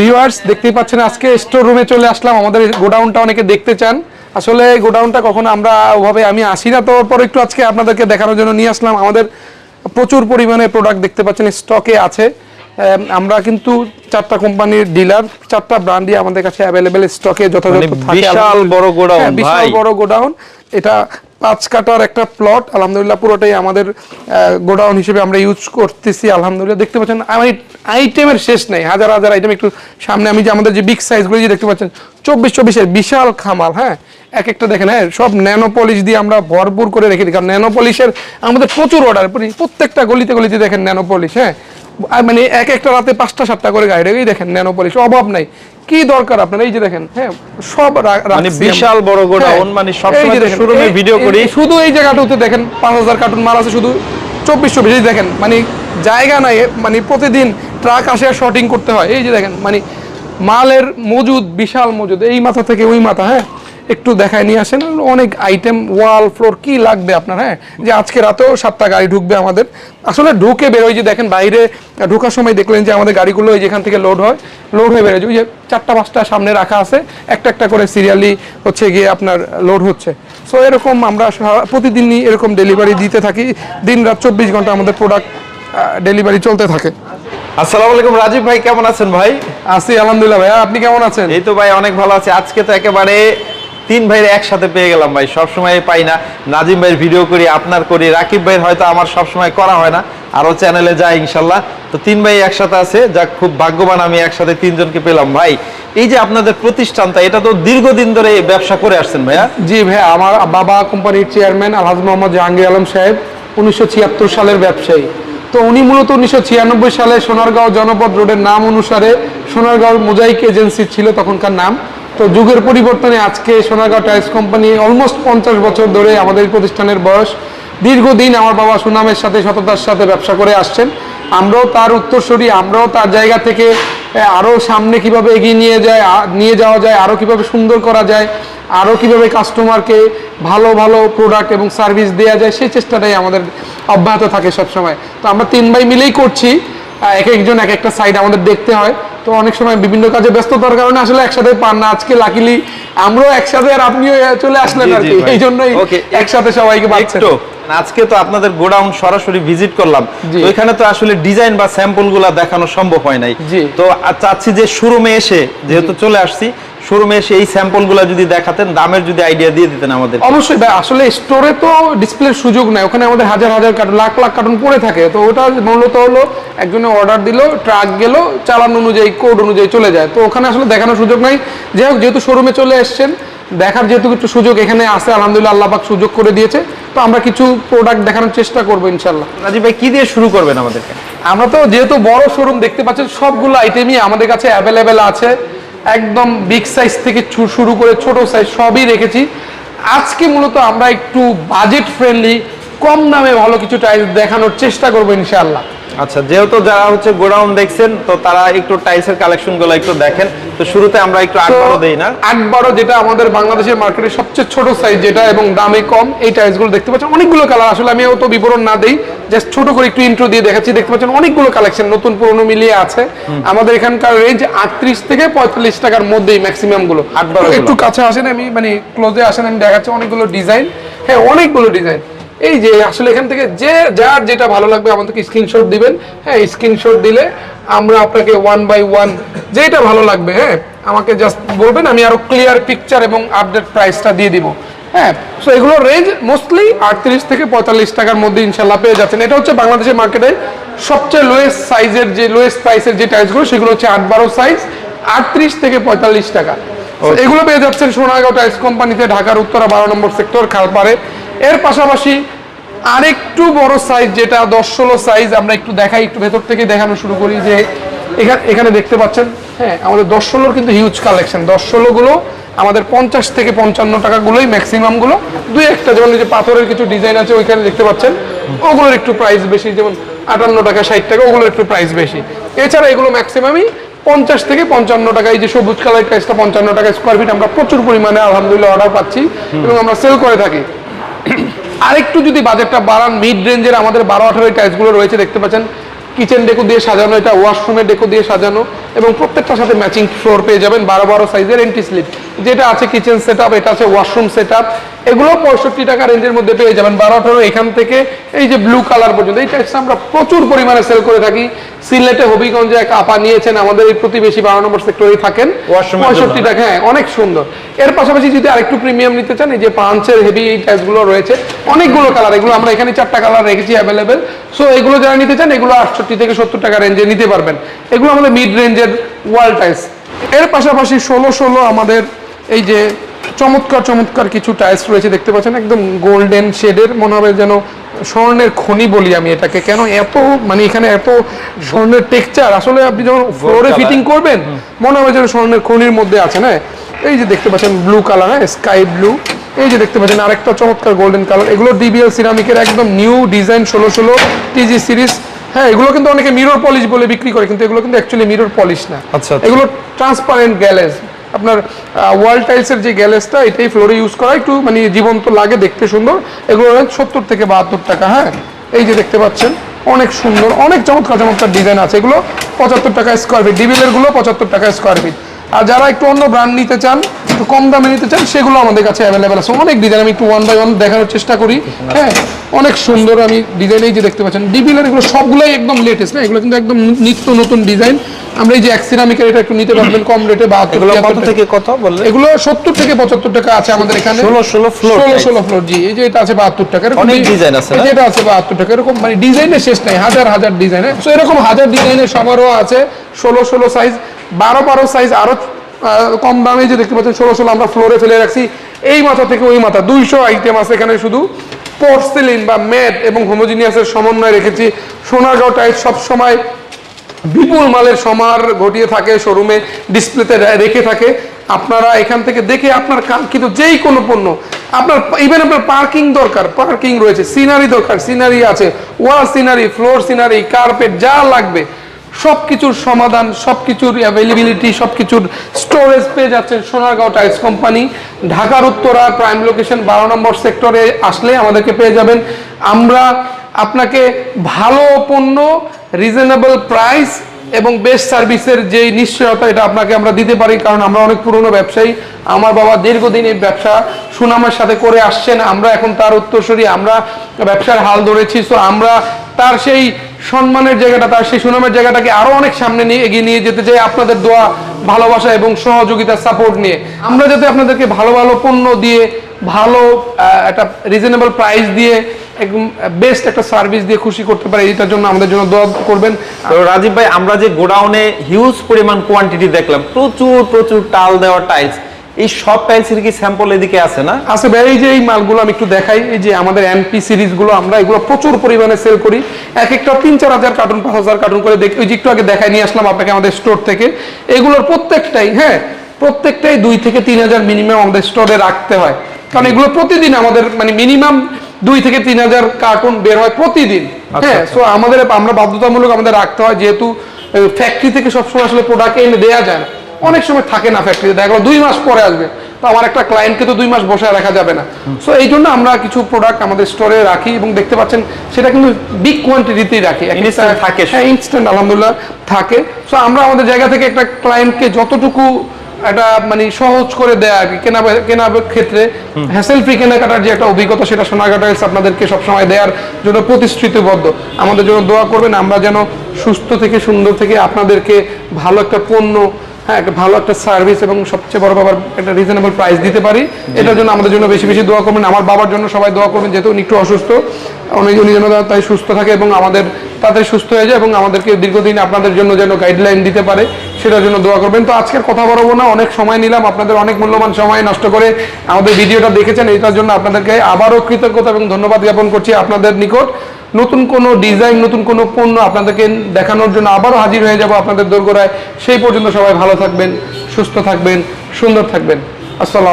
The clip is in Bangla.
ভিউয়ার্স দেখতেই পাচ্ছেন আজকে স্টোর রুমে চলে আসলাম। আমাদের গোডাউনটা অনেকে দেখতে চান। আসলে গোডাউনটা কখনো আমরা ওভাবে আমি আসি না। তো পর একটু আজকে আপনাদেরকে দেখানোর জন্য নিয়ে আসলাম। আমাদের প্রচুর পরিমাণে প্রোডাক্ট দেখতে পাচ্ছেন স্টকে আছে। আমরা কিন্তু চারটা কোম্পানির ডিলার চারটা ব্র্যান্ডই আমাদের কাছে অ্যাভেলেবেল স্টকে যথাযথ মানে থাকে। বিশাল বড় গোডাউন, হ্যাঁ, বিশাল বড় গোডাউন। এটা পাঁচ কাটার একটা প্লট আলহামদুলিল্লাহ পুরোটাই আমাদের গোডাউন হিসেবে আমরা ইউজ করতেছি, আলহামদুলিল্লাহ। দেখতে পাচ্ছেন আমার আইটেমের শেষ নেই, হাজার হাজার আইটেম একটু সামনে, আমি যে আমাদের যে বিগ সাইজগুলো যে দেখতে পাচ্ছেন চব্বিশ চব্বিশের বিশাল খামাল হ্যাঁ? এক একটা দেখেন হ্যাঁ সব ন্যানো পলিশ দিয়ে আমরা ভরপুর করে রেখে দিই। কারণ ন্যানো পলিশের আমাদের প্রচুর অর্ডার প্রত্যেকটা গলিতে গলিতে দেখেন ন্যানো পলিশ হ্যাঁ মানে এক একটা রাতে পাঁচটা সাতটা করে গাড়ি রেখেই দেখেন ন্যানো পলিশ অভাব নাই। কি দরকার আপনার? এই যে দেখেন হ্যাঁ সব মানে বিশাল বড় গোডাউন, হ্যাঁ, মানে এই- video এই- করি। শুধু এই জায়গাটাতে দেখেন পাঁচ হাজার কার্টুন মাল আছে শুধু চব্বিশ চব্বিশ এই দেখেন মানে জায়গা নাই মানে প্রতিদিন ট্রাক আসে শর্টিং করতে হয়। এই যে দেখেন মানে মালের মজুদ, বিশাল মজুদ, এই মাথা থেকে ওই মাথা হ্যাঁ? একটু দেখায় নিয়ে আসেন, অনেক আইটেম ওয়াল ফ্লোর কি লাগবে আপনার হ্যাঁ? যে আজকে রাতেও সাতটা গাড়ি ঢুকবে আমাদের। আসলে ঢুকে বেরোয় যে দেখেন, বাইরে ঢোকার সময় দেখলেন যে আমাদের গাড়িগুলো এই যেখান থেকে লোড হয় লোড হয়ে বেরোয় ওই যে চারটা, পাঁচটা সামনে রাখা আছে, একটা একটা করে সিরিয়ালি হচ্ছে গিয়ে আপনার লোড হচ্ছে। সো এরকম আমরা প্রতিদিনই এরকম ডেলিভারি দিতে থাকি। দিন রাত চব্বিশ ঘণ্টা আমাদের প্রোডাক্ট ডেলিভারি চলতে থাকে। আসসালামু আলাইকুম, রাজীব ভাই, কেমন আছেন ভাই? আছি আলহামদুলিল্লাহ ভাইয়া আপনি কেমন আছেন? এই তো ভাই অনেক ভালো আছে। আজকে তো একেবারে তিন ভাইয়ের একসাথে পেয়ে গেলাম ভাই সবসময় পাই না। নাজিম ভাইয়ের ভিডিও করি আপনার করি রাকিব ভাইয়ের হয়তো আমার সবসময় করা হয় না আরও চ্যানেলে যায় ইনশাল্লাহ। তো তিন ভাই একসাথে আছে যাক খুব ভাগ্যবান আমি একসাথে তিনজনকে পেলাম। ভাই এই যে আপনাদের প্রতিষ্ঠানটা এটা তো দীর্ঘদিন ধরে ব্যবসা করে আসছেন ভাইয়া? জি ভাইয়া আমার বাবা কোম্পানির চেয়ারম্যান আলহাজ মোহাম্মদ জাহাঙ্গীর আলম সাহেব উনিশশো ছিয়াত্তর সালের ব্যবসায়ী। তো উনি মূলত উনিশশো ছিয়ানব্বই সালে সোনারগাঁও জনপদ রোডের নাম অনুসারে সোনারগাঁও মোজাইক এজেন্সি ছিল তখনকার নাম। তো যুগের পরিবর্তনে আজকে সোনারগাঁও টাইলস কোম্পানি অলমোস্ট পঞ্চাশ বছর ধরে আমাদের প্রতিষ্ঠানের বয়স। দীর্ঘদিন আমার বাবা সুনামের সাথে, সততার সাথে ব্যবসা করে আসছেন। আমরাও তার উত্তরসূরি, আমরাও তার জায়গা থেকে আরও সামনে কীভাবে এগিয়ে নিয়ে যায় নিয়ে যাওয়া যায় আরও কীভাবে সুন্দর করা যায় আরও কীভাবে কাস্টমারকে ভালো ভালো প্রোডাক্ট এবং সার্ভিস দেওয়া যায়, সেই চেষ্টাটাই আমাদের অব্যাহত থাকে সবসময়। তো আমরা তিন ভাই মিলেই করছি। এক একজন এক একটা সাইড আমাদের দেখতে হয়। তো অনেক সময় বিভিন্ন কাজে ব্যস্ততার কারণে আসলে একসাথে পান না। আজকে লাকিলি আমরাও একসাথে আর আপনিও চলে আসলেন আর কি। এই জন্যই একসাথে সবাইকে পাচ্ছেন আজকে তো আপনাদের গোডাউন সরাসরি ভিজিট করলাম। এখানে তো আসলে ডিজাইন বা স্যাম্পলগুলা দেখানো সম্ভব হয় নাই। তো চাচ্ছি যে শোরুমে এসে যেহেতু চলে আসছি শোরুমে সেই স্যাম্পলগুলো যদি দেখাতেন দামের যদি আইডিয়া দিয়ে দিতেন আমাদের। অবশ্যই ভাই আসলে স্টোরে তো ডিসপ্লের সুযোগ নাই। ওখানে আমাদের হাজার হাজার কার্টুন লাখ লাখ কার্টুন পড়ে থাকে। তো ওটা মূলত হলো একজনে অর্ডার দিল ট্রাক গেল চালান অনুযায়ী কোড অনুযায়ী চলে যায়। তো ওখানে আসলে দেখানোর সুযোগ নাই। যাই হোক যেহেতু শোরুমে চলে এসছেন দেখার যেহেতু কিছু সুযোগ এখানে আছে আলহামদুলিল্লাহ আল্লাহ পাক সুযোগ করে দিয়েছে। তো আমরা কিছু প্রোডাক্ট দেখানোর চেষ্টা করব ইনশাল্লাহ রাজীব ভাই কি দিয়ে শুরু করবেন আমাদেরকে? আমরা তো যেহেতু বড় শোরুম দেখতে পাচ্ছেন সবগুলো আইটেমই আমাদের কাছে অ্যাভেলেবেল আছে। একদম বিগ সাইজ থেকে শুরু করে ছোট সাইজ সবই রেখেছি। আজকে মূলত আমরা একটু বাজেট ফ্রেন্ডলি কম দামে ভালো কিছু টাইলস দেখানোর চেষ্টা করব ইনশাআল্লাহ। আচ্ছা যেহেতু যারা হচ্ছে গোডাউন দেখছেন তো তারা একটু টাইলসের কালেকশনগুলো একটু দেখেন। তো শুরুতে আমরা একটু আট বারো দেই না? আট বারো যেটা আমাদের বাংলাদেশের মার্কেটের সবচেয়ে ছোট সাইজ যেটা এবং দামে কম এই টাইলসগুলো দেখতে পাচ্ছেন। অনেকগুলো কালার আসলে আমি অত বিবরণ না দেই জাস্ট ছোট করে একটু ইন্ট্রো দিয়ে দেখাচ্ছি। দেখতে পাচ্ছেন অনেকগুলো কালেকশন নতুন পুরনো মিলিয়ে আছে। আমাদের এখানকার রেঞ্জ আটত্রিশ থেকে পঁয়তাল্লিশ টাকার মধ্যেই ম্যাক্সিমামগুলো। আট বারো গুলো। একটু কাছে আসেন আমি মানে ক্লোজে আসেন আমি দেখাচ্ছি অনেকগুলো ডিজাইন হ্যাঁ অনেকগুলো ডিজাইন এই যে আসলে এখান থেকে যে যার যেটা ভালো লাগবে আমাদেরকে স্ক্রিনশট দিবেন। হ্যাঁ স্ক্রিনশট দিলে আমরা আপনাকে ওয়ান বাই ওয়ান যেটা ভালো লাগবে হ্যাঁ আমাকে জাস্ট বলবেন আমি আরও ক্লিয়ার পিকচার এবং আপডেট প্রাইসটা দিয়ে দিব। হ্যাঁ সো এগুলোর রেঞ্জ মোস্টলি আটত্রিশ থেকে পঁয়তাল্লিশ টাকার মধ্যে ইনশাল্লাহ পেয়ে যাচ্ছেন। এটা হচ্ছে বাংলাদেশের মার্কেটে সবচেয়ে লোয়েস্ট সাইজের যে লোয়েস্ট প্রাইসের যে টাইলসগুলো সেগুলো হচ্ছে আট বারো সাইজ আটত্রিশ থেকে পঁয়তাল্লিশ টাকা। এগুলো পেয়ে যাচ্ছেন সোনারগাঁও টাইলস কোম্পানিতে ঢাকার উত্তরা বারো নম্বর সেক্টর খালপাড়ে। এর পাশাপাশি আরেকটু বড় সাইজ যেটা দশ ষোলো সাইজ আমরা একটু দেখাই, একটু ভেতর থেকে দেখানো শুরু করি যে এখানে এখানে দেখতে পাচ্ছেন হ্যাঁ আমাদের দশ ষোলোর কিন্তু হিউজ কালেকশন দশ ষোলোগুলো আমাদের পঞ্চাশ থেকে পঞ্চান্ন টাকাগুলোই ম্যাক্সিমামগুলো। দুই একটা, যেমন যে পাথরের কিছু ডিজাইন আছে, ওইখানে দেখতে পাচ্ছেন, ওগুলোর একটু প্রাইস বেশি, যেমন আটান্ন টাকা, ষাট টাকা, ওগুলোর একটু প্রাইস বেশি। এছাড়া এগুলো ম্যাক্সিমামই পঞ্চাশ থেকে পঞ্চান্ন টাকা, এই যে সবুজ কালার প্রাইসটা পঞ্চান্ন টাকা স্কোয়ার ফিট আমরা প্রচুর পরিমাণে, আলহামদুলিল্লাহ অর্ডার পাচ্ছি এবং আমরা সেল করে থাকি। আরেকটু যদি বাজেটটা বাড়ান মিড রেঞ্জের আমাদের বারো আঠারো টাইলসগুলো রয়েছে দেখতে পাচ্ছেন। কিচেন ডেকো দিয়ে সাজানো এটা ওয়াশরুমের ডেকো দিয়ে সাজানো এবং প্রত্যেকটার সাথে ম্যাচিং ফ্লোর পেয়ে যাবেন বারো বারো সাইজের এন্টি স্লিপ যেটা আছে কিচেন সেট এটা আছে ওয়াশরুম সেট এগুলো পঁয়ষট্টি টাকা রেঞ্জের মধ্যে পেয়ে যাবেন। বারো আঠারো এখান থেকে এই যে ব্লু কালার পর্যন্ত এই টাইপস আমরা প্রচুর পরিমাণে সেল করে থাকি। সিলেটে হবিগঞ্জে এক আপা নিয়েছেন আমাদের এই প্রতিবেশী বারো নম্বর সেক্টরেই থাকেন। পঁয়ষট্টি টাকা হ্যাঁ অনেক সুন্দর। এর পাশাপাশি যদি আরেকটু প্রিমিয়াম নিতে চান এই যে পাঁচের হেভি এই টাইপসগুলো রয়েছে অনেকগুলো কালার এগুলো আমরা এখানে চারটা কালার রেখেছি অ্যাভেলেবেল সো এগুলো যারা নিতে চান এগুলো আটষট্টি থেকে সত্তর টাকা রেঞ্জে নিতে পারবেন। এগুলো আমাদের মিড রেঞ্জের ওয়াল টাইলস এর পাশাপাশি ষোলো ষোলো আমাদের এই যে চমৎকার চমৎকার কিছু টাইলস রয়েছে দেখতে পাচ্ছেন? একদম গোল্ডেন শেডের মনে হবে যেন স্বর্ণের খনি বলি আমি এটাকে। কেন এত মানে এখানে এত স্বর্ণের টেক্সচার আসলে আপনি যখন ফ্লোরে ফিটিং করবেন মনে হবে যেন স্বর্ণের খনির মধ্যে আছে না? এই যে দেখতে পাচ্ছেন ব্লু কালার হ্যাঁ স্কাই ব্লু এই যে দেখতে পাচ্ছেন আরেকটা চমৎকার গোল্ডেন কালার এগুলো ডিবিএল সিরামিকের একদম নিউ ডিজাইন ষোলো ষোলো টিজি সিরিজ হ্যাঁ এগুলো কিন্তু অনেকে মিরর পলিশ বলে বিক্রি করে কিন্তু এগুলো কিন্তু অ্যাকচুয়ালি মিরর পলিশ না। আচ্ছা, আচ্ছা। এগুলো ট্রান্সপারেন্ট গ্যালেজ আপনার ওয়াল টাইলসের যে গ্যালেজটা এটাই ফ্লোরে ইউজ করা একটু মানে জীবন্ত লাগে দেখতে সুন্দর। এগুলো সত্তর থেকে বাহাত্তর টাকা হ্যাঁ। এই যে দেখতে পাচ্ছেন অনেক সুন্দর অনেক চমৎকার চমৎকার ডিজাইন আছে। এগুলো পঁচাত্তর টাকা স্কোয়ার ফিট ডিবিলেরগুলো পঁচাত্তর টাকা স্কোয়ার ফিট আর যারা একটু অন্য ব্র্যান্ড নিতে চান একটু কম দামে নিতে চান সেগুলো আমাদের কাছে অ্যাভেলেবেল আছে। অনেক ডিজাইন আমি একটু ওয়ান বাই ওয়ান দেখানোর চেষ্টা করি। হ্যাঁ অনেক সুন্দর আমি ডিজাইন এই যে দেখতে পাচ্ছেন ডিবিলের এগুলো সবগুলোই একদম লেটেস্ট না এগুলো কিন্তু একদম নিত্য নতুন ডিজাইন আমরা এই যে অ্যাক্সিরামিকের এটা একটু নিতে পারবেন কম রেটে বা কত থেকে কত বললে এগুলো সত্তর থেকে পঁচাত্তর টাকা আছে আমাদের এখানে। ষোলো ষোলো ফ্লোর ষোলো ষোলো ফ্লোর জি এই যে এটা আছে বাহাত্তর টাকা। এরকম অনেক ডি- design আছে এটা আছে বাহাত্তর টাকা। এরকম মানে ডিজাইনের শেষ নাই হাজার হাজার ডিজাইন তো এরকম হাজার ডিজাইনের সমারোহ আছে ষোলো ষোলো সাইজ বারো বারো সাইজ আরও কম দামে যে দেখতে পাচ্ছেন, ষোলো ষোলো আমরা ফ্লোরে ফেলে রাখছি। এই মাথা থেকে ওই মাথা, দুইশো আইটেম আছে এখানে শুধু। পোর্সেলিন বা ম্যাট এবং হোমোজিনিয়াসের সমন্বয় রেখেছি। সোনারগাঁও টাইলস সবসময় বিপুল মালের সমার ঘটিয়ে থাকে শোরুমে ডিসপ্লেতে রেখে থাকে। আপনারা এখান থেকে দেখে আপনার কাঙ্ক্ষিত যেই কোনো পণ্য, আপনার ইভেন আপনার পার্কিং দরকার পার্কিং রয়েছে সিনারি দরকার সিনারি আছে। Wall scenery floor scenery carpet যা লাগবে সব কিছুর সমাধান সব কিছুর অ্যাভেলেবিলিটি সব কিছুর স্টোরেজ পেয়ে যাচ্ছেন সোনারগাঁও টাইলস কোম্পানি ঢাকার উত্তরা প্রাইম লোকেশন বারো নম্বর সেক্টরে আসলে আমাদেরকে পেয়ে যাবেন। আমরা আপনাকে ভালো পণ্য রিজনেবল প্রাইস এবং বেস্ট সার্ভিসের যে নিশ্চয়তা এটা আপনাকে আমরা দিতে পারি, কারণ আমরা অনেক পুরনো ব্যবসায়ী। আমার বাবা দীর্ঘদিন এই ব্যবসা সুনামের সাথে করে আসছেন। আমরা এখন তার উত্তরসূরি, আমরা ব্যবসার হাল ধরেছি। সো আমরা তার সেই সম্মানের জায়গাটা, তার সেই সুনামের জায়গাটাকে আরও অনেক সামনে নিয়ে এগিয়ে নিয়ে যেতে চাই আপনাদের দোয়া, ভালোবাসা এবং সহযোগিতা সাপোর্ট নিয়ে। আমরা যাতে আপনাদেরকে ভালো ভালো পণ্য দিয়ে, ভালো একটা রিজনেবল প্রাইস দিয়ে, একদম বেস্ট একটা সার্ভিস দিয়ে খুশি করতে পারি, এটার জন্য আমাদের জন্য দোয়া করবেন। রাজীব ভাই, আমরা যে গোডাউনে হিউজ পরিমাণ কোয়ান্টিটি দেখলাম, প্রচুর প্রচুর টাল দেওয়া টাইলস এই সব টাইলসের কি স্যাম্পল এদিকে আছে না? আছে ভাই এই যে এই মালগুলো আমি একটু দেখাই এই যে আমাদের এমপি সিরিজগুলো আমরা এগুলো প্রচুর পরিমাণে সেল করি। এক একটা তিন চার হাজার কার্টুন পাঁচ হাজার কার্টুন করে দেখি। ওই যে একটু আগে দেখাই নিয়ে আসলাম আপনাকে আমাদের স্টোর থেকে। এগুলোর প্রত্যেকটাই হ্যাঁ প্রত্যেকটাই দুই থেকে তিন হাজার মিনিমাম আমাদের স্টোরে রাখতে হয়। কারণ এগুলো প্রতিদিন আমাদের মানে মিনিমাম দুই থেকে তিন হাজার কার্টুন বের হয় প্রতিদিন। হ্যাঁ আচ্ছা। সো আমাদের আমরা বাধ্যতামূলক আমাদের রাখতে হয় যেহেতু ফ্যাক্টরি থেকে সবসময় আসলে প্রোডাক্ট এনে দেওয়া যায় না। অনেক সময় থাকে না ফ্যাক্টরিতে দেখা গেলো দুই মাস পরে আসবে। তো আমার একটা ক্লায়েন্টকে তো দুই মাস বসে রাখা যাবে না। সো এই জন্য আমরা কিছু প্রোডাক্ট আমাদের স্টোরে রাখি এবং দেখতে পাচ্ছেন সেটা কিন্তু বিগ কোয়ান্টিটিতেই রাখি। থাকে। হ্যাঁ ইনস্ট্যান্ট আলহামদুলিল্লাহ থাকে। সো আমরা আমাদের জায়গা থেকে একটা ক্লায়েন্টকে যতটুকু একটা মানে সহজ করে দেয়া আর কি কেনা কেনা ক্ষেত্রে হ্যাসেল ফ্রি কেনাকাটার যে একটা অভিজ্ঞতা সেটা সোনারগাঁ টাইলস আপনাদেরকে সবসময় দেওয়ার জন্য প্রতিশ্রুতিবদ্ধ। আমাদের জন্য দোয়া করবেন আমরা যেন সুস্থ থেকে সুন্দর থেকে আপনাদেরকে ভালো একটা পণ্য হ্যাঁ একটা ভালো একটা সার্ভিস এবং সবচেয়ে বড় বাবার একটা রিজনেবল প্রাইস দিতে পারি। এটার জন্য আমাদের জন্য বেশি বেশি দোয়া করবেন। আমার বাবার জন্য সবাই দোয়া করবেন যেহেতু উনি একটু অসুস্থ। উনি উনি যেন তাই সুস্থ থাকে এবং আমাদের তাদের সুস্থ হয়ে যায় এবং আমাদেরকে দীর্ঘদিন আপনাদের জন্য যেন গাইডলাইন দিতে পারে সেটার জন্য দোয়া করবেন। তো আজকের কথা বলব না অনেক সময় নিলাম। আপনাদের অনেক মূল্যবান সময় নষ্ট করে আমাদের ভিডিওটা দেখেছেন এটার জন্য আপনাদেরকে আবারও কৃতজ্ঞতা এবং ধন্যবাদ জ্ঞাপন করছি আপনাদের নিকট। নতুন কোনো ডিজাইন নতুন কোনো পণ্য আপনাদেরকে দেখানোর জন্য আবারও হাজির হয়ে যাব আপনাদের দোরগোড়ায়। সেই পর্যন্ত সবাই ভালো থাকবেন, সুস্থ থাকবেন, সুন্দর থাকবেন। আসসালাম